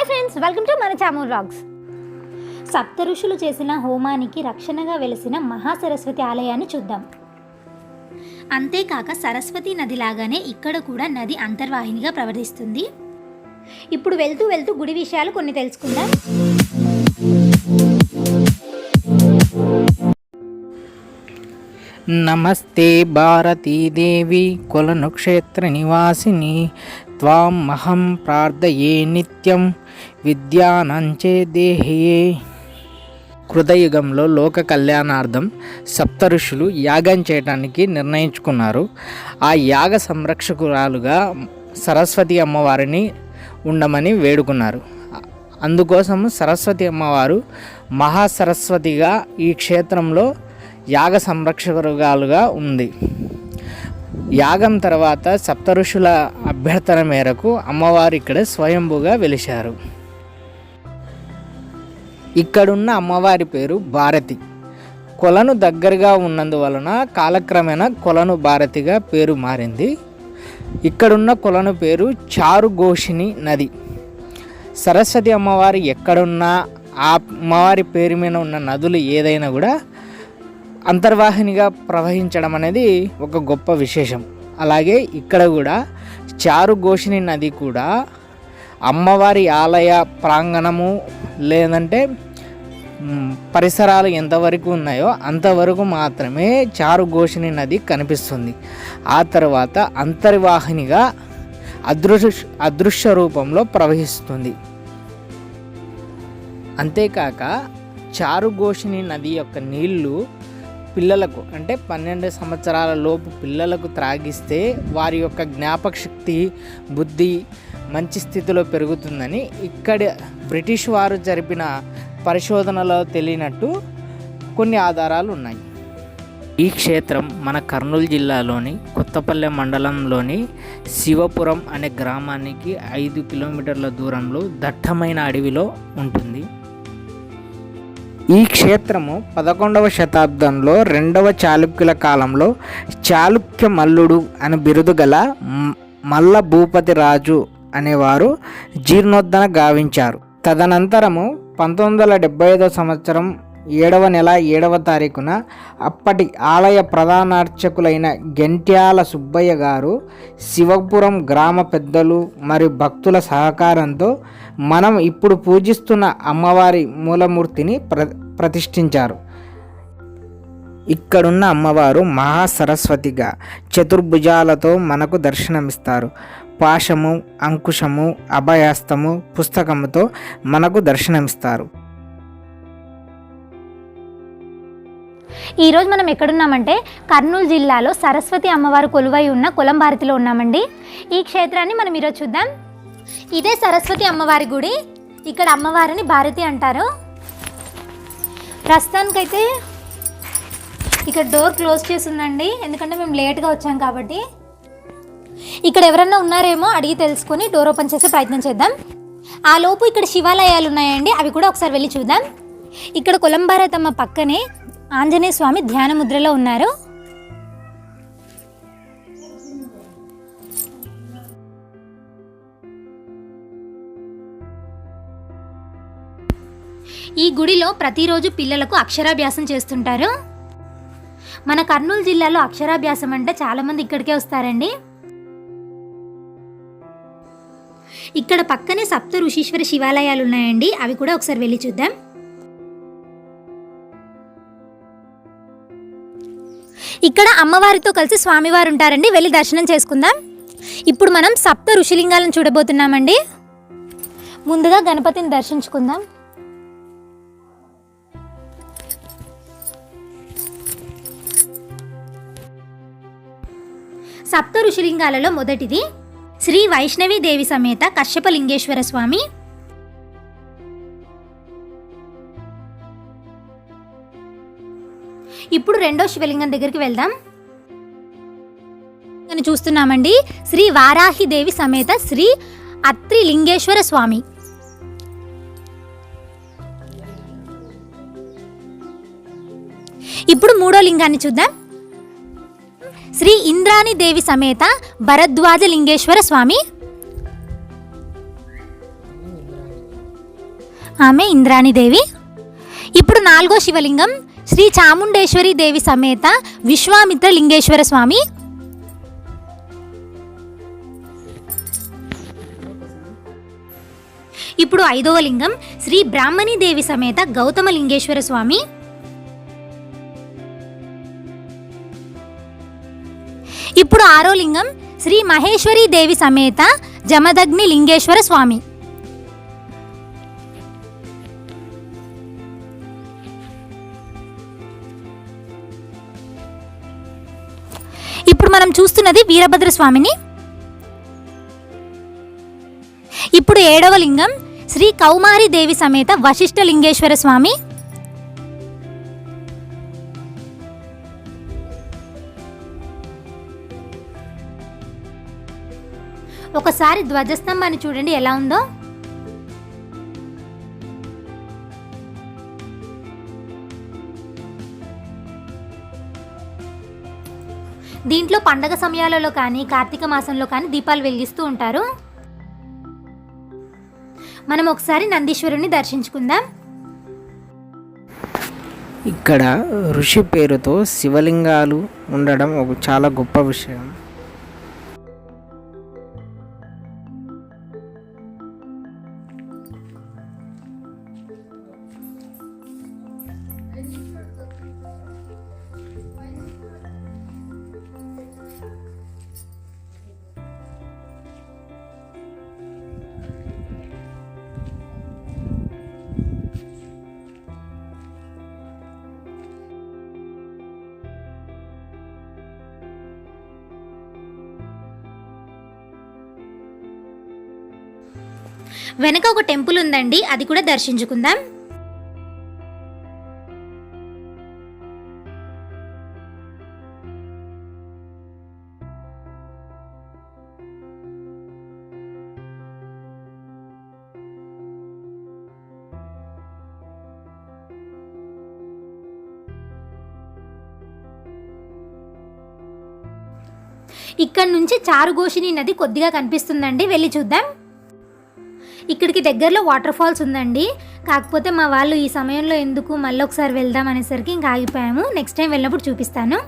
Hi friends welcome to మన చామూర్ rags సప్త ఋషులు చేసిన హోమానికి రక్షణగా వెలిసిన మహాసరస్వతి ఆలయాన్ని చూద్దాం. అంతేకాక సరస్వతి నది లాగానే ఇక్కడ కూడా నది అంతర్వాహినిగా ప్రవర్తిస్తుంది. ఇప్పుడు వెళ్తూ వెళ్తూ గుడి విషయాలు కొన్ని తెలుసుకుందాం. నమస్తే భారతీదేవి కులను క్షేత్ర నివాసిని. త్వాం మహం ప్రార్థయే నిత్యం విద్యానంచే దేహయే కృతయుగంలో లోక కళ్యాణార్థం సప్త ఋషులు యాగం చేయడానికి నిర్ణయించుకున్నారు. ఆ యాగ సంరక్షకురాలుగా సరస్వతి అమ్మవారిని ఉండమని వేడుకున్నారు. అందుకోసం సరస్వతి అమ్మవారు మహాసరస్వతిగా ఈ క్షేత్రంలో యాగ సంరక్షకురాలుగా ఉంది. యాగం తర్వాత సప్తఋషుల అభ్యర్థన మేరకు అమ్మవారు ఇక్కడ స్వయంభుగా వెలిశారు. ఇక్కడున్న అమ్మవారి పేరు భారతి. కొలను దగ్గరగా ఉన్నందువలన కాలక్రమేణా కొలను భారతిగా పేరు మారింది. ఇక్కడున్న కొలను పేరు చారుఘోషిణి నది. సరస్వతి అమ్మవారి ఎక్కడున్నా ఆ అమ్మవారి పేరు మీద ఉన్న నదులు ఏదైనా కూడా అంతర్వాహినిగా ప్రవహించడం అనేది ఒక గొప్ప విశేషం. అలాగే ఇక్కడ కూడా చారుఘోషిని నది కూడా అమ్మవారి ఆలయ ప్రాంగణము లేదంటే పరిసరాలు ఎంతవరకు ఉన్నాయో అంతవరకు మాత్రమే చారుఘోషిని నది కనిపిస్తుంది. ఆ తర్వాత అంతర్వాహినిగా అదృశ్య అదృశ్య రూపంలో ప్రవహిస్తుంది. అంతేకాక చారుఘోషిణి నది యొక్క నీళ్ళు పిల్లలకు అంటే పన్నెండు సంవత్సరాల లోపు పిల్లలకు త్రాగిస్తే వారి యొక్క జ్ఞాపక శక్తి బుద్ధి మంచి స్థితిలో పెరుగుతుందని ఇక్కడ బ్రిటిష్ వారు జరిపిన పరిశోధనలో తెలియనట్టు కొన్ని ఆధారాలు ఉన్నాయి. ఈ క్షేత్రం మన కర్నూలు జిల్లాలోని కొత్తపల్లె మండలంలోని శివపురం అనే గ్రామానికి ఐదు కిలోమీటర్ల దూరంలో దట్టమైన అడవిలో ఉంటుంది. ఈ క్షేత్రము పదకొండవ శతాబ్దంలో రెండవ చాళుక్యుల కాలంలో చాళుక్య మల్లుడు అని బిరుదు గల మల్ల భూపతి రాజు అనేవారు జీర్ణోద్ధరణ గావించారు. తదనంతరము పంతొమ్మిది వందల డెబ్బై ఐదవ సంవత్సరం ఏడవ నెల ఏడవ తారీఖున అప్పటి ఆలయ ప్రధానార్చకులైన గెంట్యాల సుబ్బయ్య గారు శివపురం గ్రామ పెద్దలు మరియు భక్తుల సహకారంతో మనం ఇప్పుడు పూజిస్తున్న అమ్మవారి మూలమూర్తిని ప్ర ప్రతిష్ఠించారు. ఇక్కడున్న అమ్మవారు మహాసరస్వతిగా చతుర్భుజాలతో మనకు దర్శనమిస్తారు. పాశము అంకుశము అభయాస్తము పుస్తకముతో మనకు దర్శనమిస్తారు. ఈరోజు మనం ఎక్కడున్నామంటే కర్నూలు జిల్లాలో సరస్వతి అమ్మవారు కొలువై ఉన్న కులంభారతిలో ఉన్నామండి. ఈ క్షేత్రాన్ని మనం ఈరోజు చూద్దాం. ఇదే సరస్వతి అమ్మవారి గుడి. ఇక్కడ అమ్మవారిని భారతి అంటారు. ప్రస్తుతానికైతే ఇక్కడ డోర్ క్లోజ్ చేసి ఉందండి. ఎందుకంటే మేము లేట్గా వచ్చాం కాబట్టి. ఇక్కడ ఎవరన్నా ఉన్నారేమో అడిగి తెలుసుకొని డోర్ ఓపెన్ చేసే ప్రయత్నం చేద్దాం. ఆ లోపు ఇక్కడ శివాలయాలు ఉన్నాయండి. అవి కూడా ఒకసారి వెళ్ళి చూద్దాం. ఇక్కడ కొలంబారతమ్మ పక్కనే ఆంజనేయ స్వామి ధ్యాన ముద్రలో ఉన్నారు. ఈ గుడిలో ప్రతిరోజు పిల్లలకు అక్షరాభ్యాసం చేస్తుంటారు. మన కర్నూలు జిల్లాలో అక్షరాభ్యాసం అంటే చాలామంది ఇక్కడికే వస్తారండి. ఇక్కడ పక్కనే సప్త ఋషీశ్వర శివాలయాలు ఉన్నాయండి. అవి కూడా ఒకసారి వెళ్ళి చూద్దాం. ఇక్కడ అమ్మవారితో కలిసి స్వామివారు ఉంటారండి వెళ్ళి దర్శనం చేసుకుందాం. ఇప్పుడు మనం సప్త ఋషిలింగాలను చూడబోతున్నామండి. ముందుగా గణపతిని దర్శించుకుందాం. సప్త ఋషిలింగాలలో మొదటిది శ్రీ వైష్ణవి దేవి సమేత కశ్యపలింగేశ్వర స్వామి. ఇప్పుడు రెండో శివలింగం దగ్గరికి వెళ్దాం. అని చూస్తున్నామండి. శ్రీ వారాహి దేవి సమేత శ్రీ అత్రి లింగేశ్వర స్వామి. ఇప్పుడు మూడో లింగాన్ని చూద్దాం. శ్రీ ఇంద్రాణి దేవి సమేత భరద్వాజ లింగేశ్వర స్వామి. ఆమె ఇంద్రాణిదేవి ఇప్పుడు నాలుగో శివలింగం. శ్రీ చాముండేశ్వరి దేవి సమేత విశ్వామిత్ర లింగేశ్వర స్వామి. ఇప్పుడు ఐదవ లింగం శ్రీ బ్రాహ్మణి దేవి సమేత గౌతమ లింగేశ్వర స్వామి. ఇప్పుడు ఆరో లింగం శ్రీ మహేశ్వరి దేవి సమేత జమదగ్ని లింగేశ్వర స్వామి. ఇప్పుడు మనం చూస్తున్నది వీరభద్ర స్వామిని ఇప్పుడు ఏడవ లింగం శ్రీ కౌమారి దేవి సమేత వశిష్ఠ లింగేశ్వర స్వామి. ఒకసారి ధ్వజస్తంభాన్ని చూడండి ఎలా ఉందో. దీంట్లో పండగ సమయాలలో కానీ కార్తీక మాసంలో కానీ దీపాలు వెలిగిస్తూ ఉంటారు. మనం ఒకసారి నందీశ్వరుని దర్శించుకుందాం. ఇక్కడ ఋషి పేరుతో శివలింగాలు ఉండడం ఒక చాలా గొప్ప విషయం. వెనక ఒక టెంపుల్ ఉందండి అది కూడా దర్శించుకుందాం. ఇక్కడ నుంచి చారుగోషిని నది కొద్దిగా కనిపిస్తుందండి వెళ్ళి చూద్దాం. ఇక్కడికి దగ్గరలో వాటర్ ఫాల్స్ ఉందండి. కాకపోతే మా వాళ్ళు ఈ సమయంలో ఎందుకు మళ్ళీ ఒకసారి వెళ్దాం అనేసరికి ఇంకా ఆగిపోయాము. నెక్స్ట్ టైం వెళ్ళినప్పుడు చూపిస్తాను.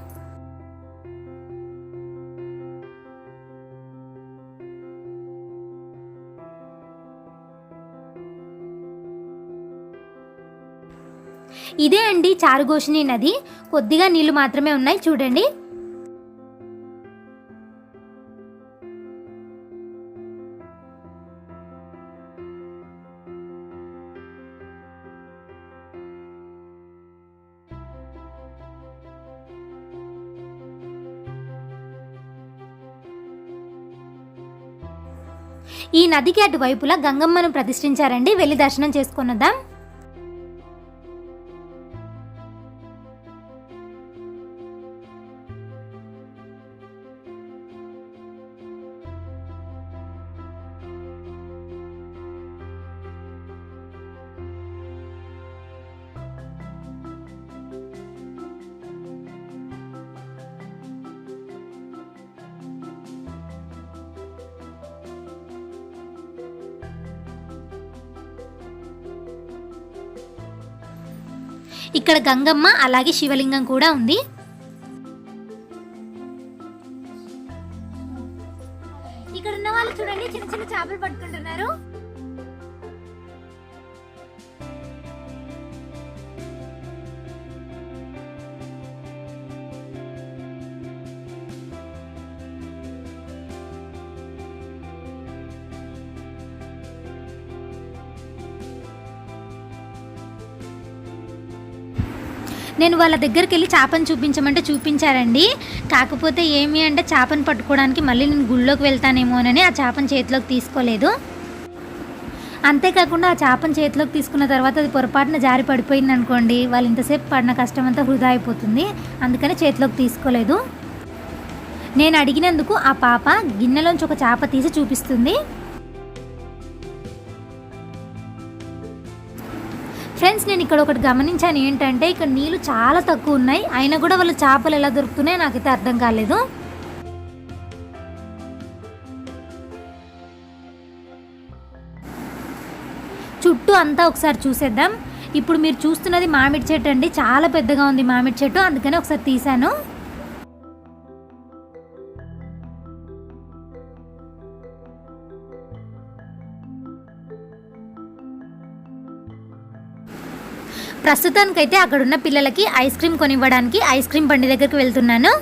ఇదే అండి చారుగోషిని నది. కొద్దిగా నీళ్ళు మాత్రమే ఉన్నాయి. చూడండి. ఈ నదికి అటువైపులా గంగమ్మను ప్రతిష్ఠించారండి. వెళ్ళి దర్శనం చేసుకున్నదాం ఇక్కడ గంగమ్మ అలాగే శివలింగం కూడా ఉంది. నేను వాళ్ళ దగ్గరికి వెళ్ళి చేపను చూపించమంటే చూపించారండి. కాకపోతే ఏమి అంటే చేపను పట్టుకోవడానికి మళ్ళీ నేను గుళ్ళోకి వెళ్తానేమోనని ఆ చేపను చేతిలోకి తీసుకోలేదు. అంతేకాకుండా ఆ చేపను చేతిలోకి తీసుకున్న తర్వాత అది పొరపాటున జారి పడిపోయింది అనుకోండి వాళ్ళు ఇంతసేపు పడిన కష్టం అంతా వృధా అయిపోతుంది. అందుకని చేతిలోకి తీసుకోలేదు. నేను అడిగినందుకు ఆ పాప గిన్నెలోంచి ఒక చేప తీసి చూపిస్తుంది. ఫ్రెండ్స్ నేను ఇక్కడ ఒకటి గమనించాను ఏంటంటే ఇక్కడ నీళ్ళు చాలా తక్కువ ఉన్నాయి. అయినా కూడా వాళ్ళు చేపలు ఎలా దొరుకుతున్నాయో నాకైతే అర్థం కాలేదు. చుట్టూ అంతా ఒకసారి చూసేద్దాం. ఇప్పుడు మీరు చూస్తున్నది మామిడి చెట్టు అండి. చాలా పెద్దగా ఉంది మామిడి చెట్టు. అందుకని ఒకసారి తీశాను. ప్రస్తుతానికైతే అక్కడ ఉన్న పిల్లలకి ఐస్ క్రీమ్ కొనివ్వడానికి ఐస్ క్రీమ్ బండి దగ్గరికి వెళ్తున్నాను.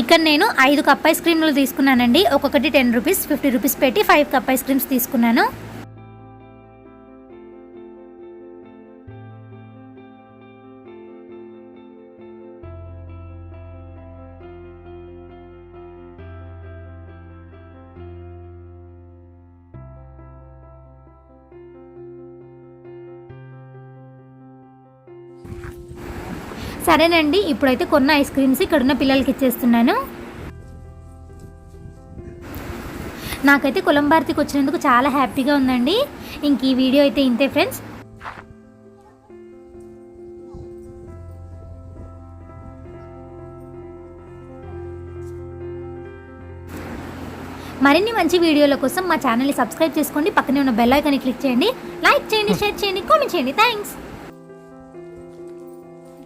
ఇక్కడ నేను ఐదు కప్ ఐస్ క్రీమ్లు తీసుకున్నానండి. ఒక్కొక్కటి టెన్ రూపీస్ ఫిఫ్టీ రూపీస్ పెట్టి ఫైవ్ కప్ ఐస్ క్రీమ్స్ తీసుకున్నాను. సరేనండి ఇప్పుడైతే కొన్న ఐస్ క్రీమ్స్ ఇక్కడ ఉన్న పిల్లలకి ఇచ్చేస్తున్నాను. నాకైతే కొలంబార్తికి వచ్చినందుకు చాలా హ్యాపీగా ఉందండి. ఇంక ఈ వీడియో అయితే ఇంతే ఫ్రెండ్స్. మరిన్ని మంచి వీడియోల కోసం మా ఛానల్ని సబ్స్క్రైబ్ చేసుకోండి. పక్కనే ఉన్న బెల్ ఐకాన్ని క్లిక్ చేయండి. లైక్ చేయండి షేర్ చేయండి కామెంట్ చేయండి. థ్యాంక్స్